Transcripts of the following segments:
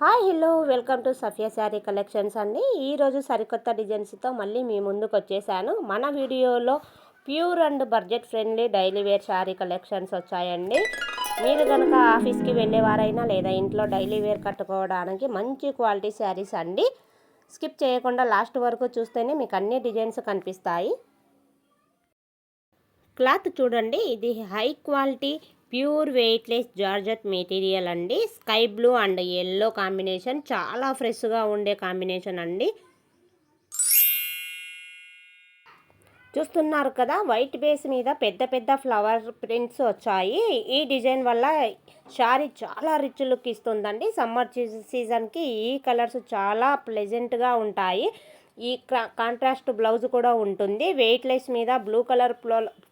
Hi hello welcome to Safia sari collections అండి. ఈరోజు సరికొత్త డిజైన్స్తో మళ్ళీ మీ ముందుకు వచ్చేసాను మన వీడియోలో pure and budget friendly daily wear sari collections వచ్చాయండి. మీరు కనుక ఆఫీస్కి వెళ్ళేవారైనా లేదా ఇంట్లో డైలీ వేర్ కట్టుకోవడానికి మంచి క్వాలిటీ శారీస్ అండి. స్కిప్ చేయకుండా లాస్ట్ వరకు చూస్తేనే మీకు అన్ని డిజైన్స్ కనిపిస్తాయి. క్లాత్ చూడండి ఇది high quality pure weightless georgette material అండి. Sky blue and yellow combination. చాలా ఫ్రెష్గా ఉండే కాంబినేషన్ అండి. చూస్తున్నారు కదా వైట్ బేస్ మీద పెద్ద పెద్ద ఫ్లవర్ ప్రింట్స్ వచ్చాయి. ఈ డిజైన్ వల్ల శారీ చాలా రిచ్ లుక్ ఇస్తుందండి. సమ్మర్ సీజన్కి ఈ కలర్స్ చాలా ప్లెజెంట్గా ఉంటాయి. ఈ కాంట్రాస్ట్ బ్లౌజ్ కూడా ఉంటుంది. వెయిట్లెస్ మీద blue colour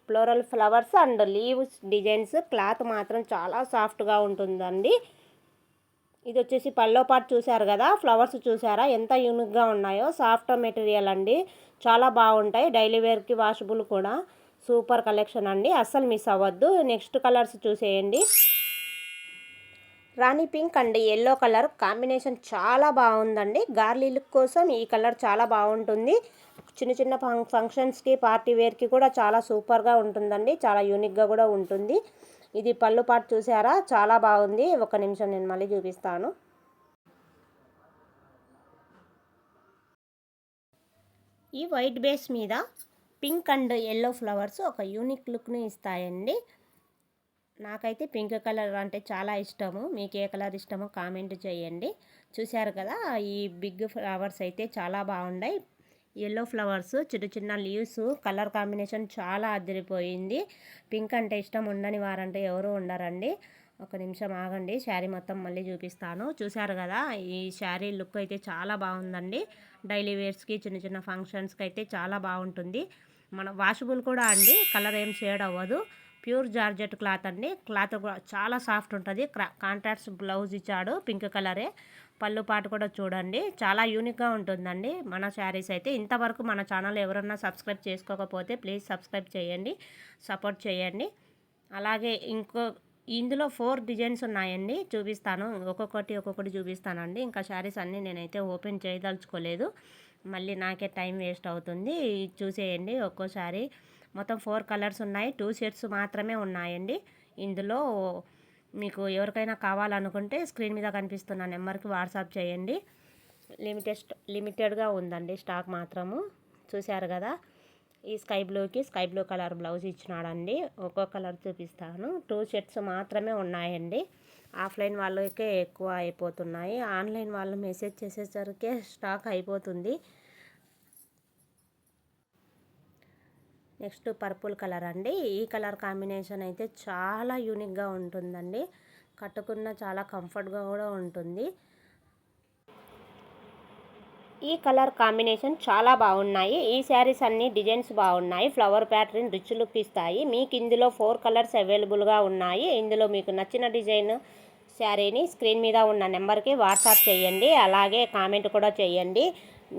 floral flowers and leaves designs cloth మాత్రం చాలా సాఫ్ట్గా ఉంటుందండి. ఇది వచ్చేసి పల్లో పాటు చూసారు కదా ఫ్లవర్స్ చూసారా ఎంత యూనిక్గా ఉన్నాయో సాఫ్ట్ మెటీరియల్ అండి. చాలా బాగుంటాయి. డైలీ వేర్కి వాషబుల్ కూడా. సూపర్ కలెక్షన్ అండి. అస్సలు మిస్ అవ్వద్దు. నెక్స్ట్ కలర్స్ చూసేయండి. Rani pink and yellow colour combination చాలా బాగుందండి. గార్లీ లుక్ కోసం ఈ కలర్ చాలా బాగుంటుంది. చిన్న చిన్న ఫంక్షన్స్కి పార్టీ వేర్కి కూడా చాలా సూపర్గా ఉంటుందండి. చాలా యూనిక్గా కూడా ఉంటుంది. ఇది పళ్ళు పాటు చూసారా? చాలా బాగుంది. ఒక నిమిషం నేను మళ్ళీ చూపిస్తాను. ఈ వైట్ బేస్ మీద పింక్ అండ్ ఎల్లో ఫ్లవర్స్ ఒక యూనిక్ లుక్ని ఇస్తాయండి. నాకైతే పింక్ కలర్ అంటే చాలా ఇష్టము. మీకు ఏ కలర్ ఇష్టమో కామెంట్ చేయండి. చూశారు కదా ఈ బిగ్ ఫ్లవర్స్ అయితే చాలా బాగున్నాయి. ఎల్లో ఫ్లవర్స్ చిన్న చిన్న లీవ్స్ కలర్ కాంబినేషన్ చాలా అదిరిపోయింది. పింక్ అంటే ఇష్టం ఉండని వారంటే ఎవరు ఉండరండి. ఒక నిమిషం ఆగండి శారీ మొత్తం మళ్ళీ చూపిస్తాను. చూశారు కదా ఈ శారీ లుక్ అయితే చాలా బాగుందండి. డైలీ వేర్స్కి చిన్న చిన్న ఫంక్షన్స్కి అయితే చాలా బాగుంటుంది. మన వాషబుల్ కూడా అండి కలర్ ఏం షేడ్ అవ్వదు. ప్యూర్ జార్జెట్ క్లాత్ అండి. క్లాత్ కూడా చాలా సాఫ్ట్ ఉంటుంది. కాంట్రాక్ట్స్ బ్లౌజ్ ఇచ్చాడు పింక్ కలరే. పళ్ళు పాటు కూడా చూడండి. చాలా యూనిక్గా ఉంటుందండి. మన శారీస్ అయితే ఇంతవరకు మన ఛానల్ ఎవరన్నా సబ్స్క్రైబ్ చేసుకోకపోతే ప్లీజ్ సబ్స్క్రైబ్ చేయండి సపోర్ట్ చేయండి. అలాగే ఇంకో ఇందులో ఫోర్ డిజైన్స్ ఉన్నాయండి. చూపిస్తాను. ఒక్కొక్కటి ఒక్కొక్కటి చూపిస్తానండి. ఇంకా శారీస్ అన్నీ నేనైతే ఓపెన్ చేయదలుచుకోలేదు. మళ్ళీ నాకే టైం వేస్ట్ అవుతుంది. చూసేయండి ఒక్కో శారీ. మొత్తం ఫోర్ కలర్స్ ఉన్నాయి. టూ షేడ్స్ మాత్రమే ఉన్నాయండి. ఇందులో మీకు ఎవరికైనా కావాలనుకుంటే స్క్రీన్ మీద కనిపిస్తున్న నెంబర్కి వాట్సాప్ చేయండి. లిమిటెడ్ లిమిటెడ్గా ఉందండి స్టాక్ మాత్రము. చూశారు కదా? ఈ స్కై బ్లూకి స్కై బ్లూ కలర్ బ్లౌజ్ ఇచ్చినాడండి. ఒక్కో కలర్ చూపిస్తాను. టూ షర్ట్స్ మాత్రమే ఉన్నాయండి. ఆఫ్లైన్ వాళ్ళకే ఎక్కువ అయిపోతున్నాయి. ఆన్లైన్ వాళ్ళు మెసేజ్ చేసేసరికే స్టాక్ అయిపోతుంది. నెక్స్ట్ పర్పుల్ కలర్ అండి. ఈ కలర్ కాంబినేషన్ అయితే చాలా యూనిక్గా ఉంటుందండి. కట్టుకున్న చాలా కంఫర్ట్గా కూడా ఉంటుంది. ఈ కలర్ కాంబినేషన్ చాలా బాగున్నాయి. ఈ శారీస్ అన్ని డిజైన్స్ బాగున్నాయి. ఫ్లవర్ ప్యాటర్న్ రిచ్ లుక్ ఇస్తాయి. మీకు ఇందులో ఫోర్ కలర్స్ అవైలబుల్గా ఉన్నాయి. ఇందులో మీకు నచ్చిన డిజైన్ శారీని స్క్రీన్ మీద ఉన్న నెంబర్కి వాట్సాప్ చేయండి. అలాగే కామెంట్ కూడా చేయండి.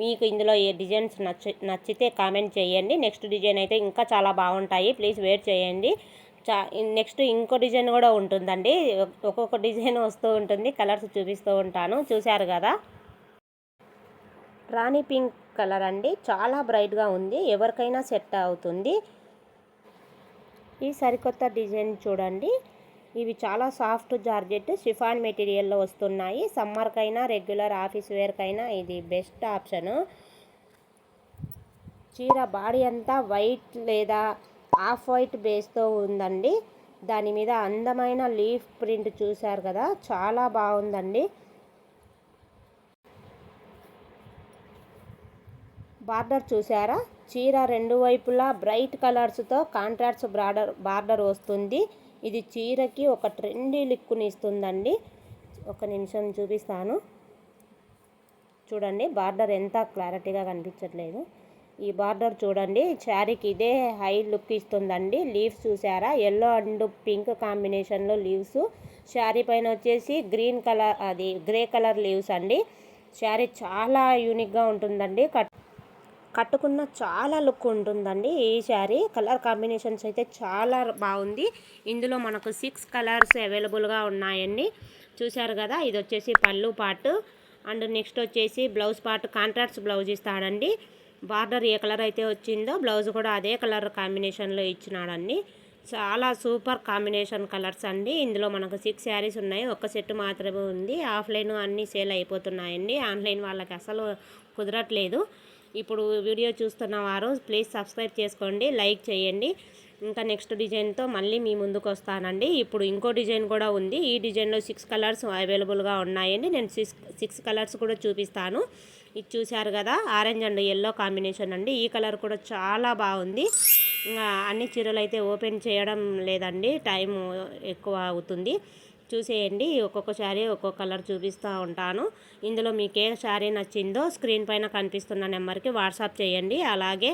మీకు ఇందులో ఏ డిజైన్స్ నచ్చి నచ్చితే కామెంట్ చేయండి. నెక్స్ట్ డిజైన్ అయితే ఇంకా చాలా బాగుంటాయి. ప్లీజ్ వెయిట్ చేయండి. చా నెక్స్ట్ ఇంకో డిజైన్ కూడా ఉంటుందండి. ఒక్కొక్క డిజైన్ వస్తూ ఉంటుంది. కలర్స్ చూపిస్తూ ఉంటాను. చూశారు కదా? రాణి పింక్ కలర్ అండి. చాలా బ్రైట్గా ఉంది. ఎవరికైనా సెట్ అవుతుంది. ఈ సరికొత్త డిజైన్ చూడండి. ఇవి చాలా సాఫ్ట్ జార్జెట్ షిఫాన్ మెటీరియల్లో వస్తున్నాయి. సమ్మర్కైనా రెగ్యులర్ ఆఫీస్ వేర్కైనా ఇది బెస్ట్ ఆప్షను. చీర బాడీ అంతా వైట్ లేదా ఆఫ్ వైట్ బేస్తో ఉందండి. దాని మీద అందమైన లీఫ్ ప్రింట్ చూశారు కదా చాలా బాగుందండి. బార్డర్ చూసారా చీర రెండు వైపులా బ్రైట్ కలర్స్తో కాంట్రాక్ట్స్ బార్డర్ బార్డర్ వస్తుంది. ఇది చీరకి ఒక ట్రెండీ లుక్ని ఇస్తుందండి. ఒక నిమిషం చూపిస్తాను. చూడండి బార్డర్ ఎంత క్లారిటీగా కనిపించట్లేదు. ఈ బార్డర్ చూడండి శారీకి ఇదే హై లుక్ ఇస్తుందండి. లీవ్స్ చూసారా? ఎల్లో అండ్ పింక్ కాంబినేషన్లో లీవ్స్ శారీ పైన వచ్చేసి గ్రీన్ కలర్ అది గ్రే కలర్ లీవ్స్ అండి. శారీ చాలా యూనిక్గా ఉంటుందండి. కట్ కట్టుకున్న చాలా లుక్ ఉంటుందండి ఈ శారీ. కలర్ కాంబినేషన్స్ అయితే చాలా బాగుంది. ఇందులో మనకు సిక్స్ కలర్స్ అవైలబుల్గా ఉన్నాయండి. చూశారు కదా ఇది వచ్చేసి పళ్ళు పాటు. అండ్ నెక్స్ట్ వచ్చేసి బ్లౌజ్ పార్ట్ కాంట్రాక్ట్స్ బ్లౌజ్ ఇస్తాడండి. బార్డర్ ఏ కలర్ అయితే వచ్చిందో బ్లౌజ్ కూడా అదే కలర్ కాంబినేషన్లో ఇచ్చినాడండి. చాలా సూపర్ కాంబినేషన్ కలర్స్ అండి. ఇందులో మనకు సిక్స్ శారీస్ ఉన్నాయి. ఒక్క సెట్ మాత్రమే ఉంది. ఆఫ్లైన్ అన్నీ సేల్ అయిపోతున్నాయండి. ఆన్లైన్ వాళ్ళకి అసలు కుదరట్లేదు. ఇప్పుడు వీడియో చూస్తున్న వారు ప్లీజ్ సబ్స్క్రైబ్ చేసుకోండి లైక్ చేయండి. ఇంకా నెక్స్ట్ డిజైన్తో మళ్ళీ మీ ముందుకు వస్తానండి. ఇప్పుడు ఇంకో డిజైన్ కూడా ఉంది. ఈ డిజైన్లో సిక్స్ కలర్స్ అవైలబుల్గా ఉన్నాయండి. నేను సిక్స్ సిక్స్ కలర్స్ కూడా చూపిస్తాను. ఇది చూశారు కదా? ఆరెంజ్ అండ్ ఎల్లో కాంబినేషన్ అండి. ఈ కలర్ కూడా చాలా బాగుంది. అన్ని చీరలు అయితే ఓపెన్ చేయడం లేదండి. టైం ఎక్కువ అవుతుంది. చూసేయండి. ఒక్కొక్క శారీ ఒక్కొక్క కలర్ చూపిస్తూ ఉంటాను. ఇందులో మీకు ఏ శారీ నచ్చిందో స్క్రీన్ పైన కనిపిస్తున్న నెంబర్కి వాట్సాప్ చేయండి. అలాగే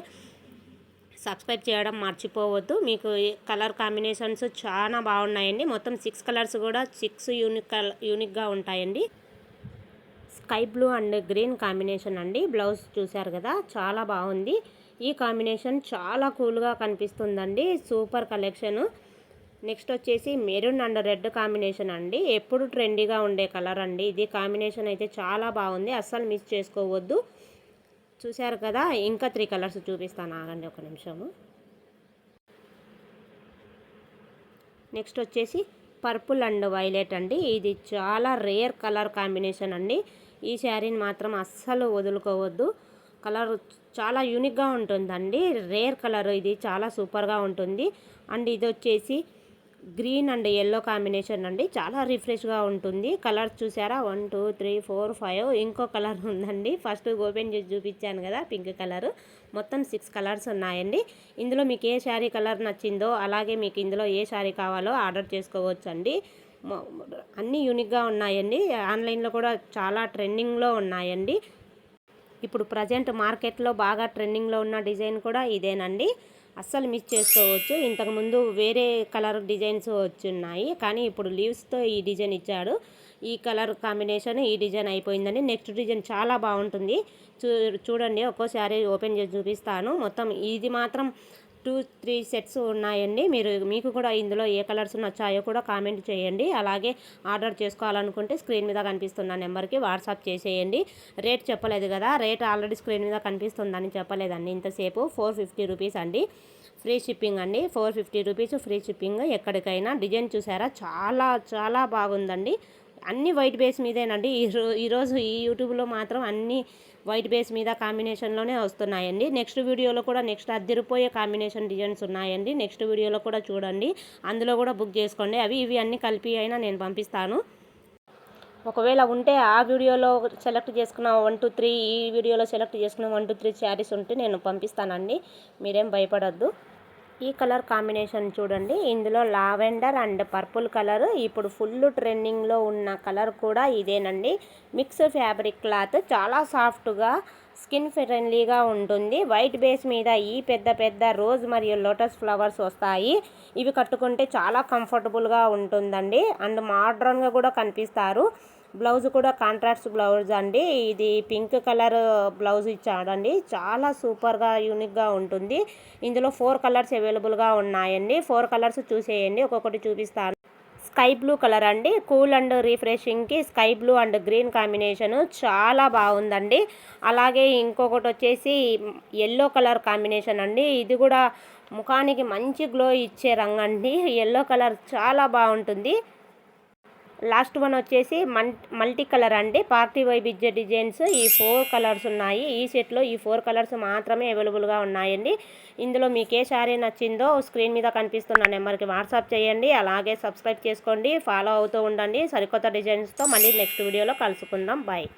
సబ్స్క్రైబ్ చేయడం మర్చిపోవద్దు. మీకు కలర్ కాంబినేషన్స్ చాలా బాగున్నాయండి. మొత్తం సిక్స్ కలర్స్ కూడా సిక్స్ యూనిక్ యూనిక్గా ఉంటాయండి. Sky blue and green combination అండి. బ్లౌజ్ చూశారు కదా చాలా బాగుంది. ఈ కాంబినేషన్ చాలా కూల్గా కనిపిస్తుందండి. Super collection. నెక్స్ట్ వచ్చేసి మెరూన్ అండ్ రెడ్ కాంబినేషన్ అండి. ఎప్పుడు ట్రెండీగా ఉండే కలర్ అండి. ఇది కాంబినేషన్ అయితే చాలా బాగుంది. అస్సలు మిస్ చేసుకోవద్దు. చూశారు కదా ఇంకా త్రీ కలర్స్ చూపిస్తాను. ఆగండి ఒక నిమిషము. నెక్స్ట్ వచ్చేసి పర్పుల్ అండ్ వైలెట్ అండి. ఇది చాలా రేర్ కలర్ కాంబినేషన్ అండి. ఈ శారీని మాత్రం అస్సలు వదులుకోవద్దు. కలర్ చాలా యూనిక్గా ఉంటుందండి. రేర్ కలర్ ఇది చాలా సూపర్గా ఉంటుంది. అండ్ ఇది వచ్చేసి గ్రీన్ అండ్ ఎల్లో కాంబినేషన్ అండి. చాలా రిఫ్రెష్గా ఉంటుంది. కలర్స్ చూసారా? One two three four five ఇంకో కలర్ ఉందండి. ఫస్ట్ ఓపెన్ చేసి చూపించాను కదా పింక్ కలర్ మొత్తం సిక్స్ కలర్స్ ఉన్నాయండి. ఇందులో మీకు ఏ శారీ కలర్ నచ్చిందో అలాగే మీకు ఇందులో ఏ శారీ కావాలో ఆర్డర్ చేసుకోవచ్చండి. అన్నీ యూనిక్గా ఉన్నాయండి. ఆన్లైన్లో కూడా చాలా ట్రెండింగ్లో ఉన్నాయండి. ఇప్పుడు ప్రజెంట్ మార్కెట్లో బాగా ట్రెండింగ్లో ఉన్న డిజైన్ కూడా ఇదేనండి. అస్సలు మిస్ చేసుకోవచ్చు. ఇంతకుముందు వేరే కలర్ డిజైన్స్ వచ్చున్నాయి. కానీ ఇప్పుడు లీవ్స్తో ఈ డిజైన్ ఇచ్చాడు. ఈ కలర్ కాంబినేషన్ ఈ డిజైన్ అయిపోయిందని నెక్స్ట్ డిజైన్ చాలా బాగుంటుంది. చూ చూడండి ఒక్కోసారి ఓపెన్ చేసి చూపిస్తాను. మొత్తం ఇది మాత్రం టూ త్రీ సెట్స్ ఉన్నాయండి. మీరు మీకు కూడా ఇందులో ఏ కలర్స్ నచ్చాయో కూడా కామెంట్ చేయండి. అలాగే ఆర్డర్ చేసుకోవాలనుకుంటే స్క్రీన్ మీద కనిపిస్తున్న నెంబర్కి వాట్సాప్ చేసేయండి. రేట్ చెప్పలేదు కదా. రేట్ ఆల్రెడీ స్క్రీన్ మీద కనిపిస్తుందని చెప్పలేదండి. ఇంతసేపు ఫోర్ ఫిఫ్టీ రూపీస్ అండి. ఫ్రీ షిప్పింగ్ అండి. Four fifty rupees free shipping ఎక్కడికైనా. డిజైన్ చూసారా? చాలా చాలా బాగుందండి. అన్ని వైట్ బేస్ మీదేనండి. ఈరోజు ఈ యూట్యూబ్లో మాత్రం అన్ని వైట్ బేస్ మీద కాంబినేషన్లోనే వస్తున్నాయండి. నెక్స్ట్ వీడియోలో కూడా నెక్స్ట్ అద్దరిపోయే కాంబినేషన్ డిజైన్స్ ఉన్నాయండి. నెక్స్ట్ వీడియోలో కూడా చూడండి. అందులో కూడా బుక్ చేసుకోండి. అవి ఇవి అన్నీ కలిపి అయినా నేను పంపిస్తాను. ఒకవేళ ఉంటే ఆ వీడియోలో సెలెక్ట్ చేసుకున్న వన్ టూ త్రీ ఈ వీడియోలో సెలెక్ట్ చేసుకున్న వన్ టూ త్రీ శారీస్ ఉంటే నేను పంపిస్తానండి. మీరేం భయపడద్దు. ఈ కలర్ కాంబినేషన్ చూడండి. ఇందులో లావెండర్ అండ్ పర్పుల్ కలర్. ఇప్పుడు ఫుల్ ట్రెండింగ్లో ఉన్న కలర్ కూడా ఇదేనండి. Mix fabric cloth. చాలా సాఫ్ట్గా స్కిన్ ఫ్రెండ్లీగా ఉంటుంది. వైట్ బేస్ మీద ఈ పెద్ద పెద్ద రోజ్ మరియు లోటస్ ఫ్లవర్స్ వస్తాయి. ఇవి కట్టుకుంటే చాలా కంఫర్టబుల్గా ఉంటుందండి. అండ్ మోడ్రన్గా కూడా కనిపిస్తారు. బ్లౌజ్ కూడా కాంట్రాక్ట్స్ బ్లౌజ్ అండి. ఇది పింక్ కలర్ బ్లౌజ్ ఇచ్చాడండి. చాలా సూపర్గా యూనిక్గా ఉంటుంది. ఇందులో ఫోర్ కలర్స్ అవైలబుల్గా ఉన్నాయండి. ఫోర్ కలర్స్ చూసేయండి. ఒక్కొక్కటి చూపిస్తాను. స్కై బ్లూ కలర్ అండి. Cool and రిఫ్రెషింగ్కి sky blue and green combination చాలా బాగుందండి. అలాగే ఇంకొకటి వచ్చేసి ఎల్లో కలర్ కాంబినేషన్ అండి. ఇది కూడా ముఖానికి మంచి గ్లో ఇచ్చే రంగు అండి ఎల్లో కలర్ చాలా బాగుంటుంది. లాస్ట్ వన్ వచ్చేసి మల్టీ కలర్ అండి. పార్టీ వైబిజ్జ డిజైన్స్ ఈ ఫోర్ కలర్స్ ఉన్నాయి. ఈ సెట్లో ఈ ఫోర్ కలర్స్ మాత్రమే అవైలబుల్గా ఉన్నాయండి. ఇందులో మీకు ఏ శారీ నచ్చిందో స్క్రీన్ మీద కనిపిస్తున్న నెంబర్కి వాట్సాప్ చేయండి. అలాగే సబ్స్క్రైబ్ చేసుకోండి. ఫాలో అవుతూ ఉండండి. సరికొత్త డిజైన్స్తో మళ్ళీ నెక్స్ట్ వీడియోలో కలుసుకుందాం. బాయ్.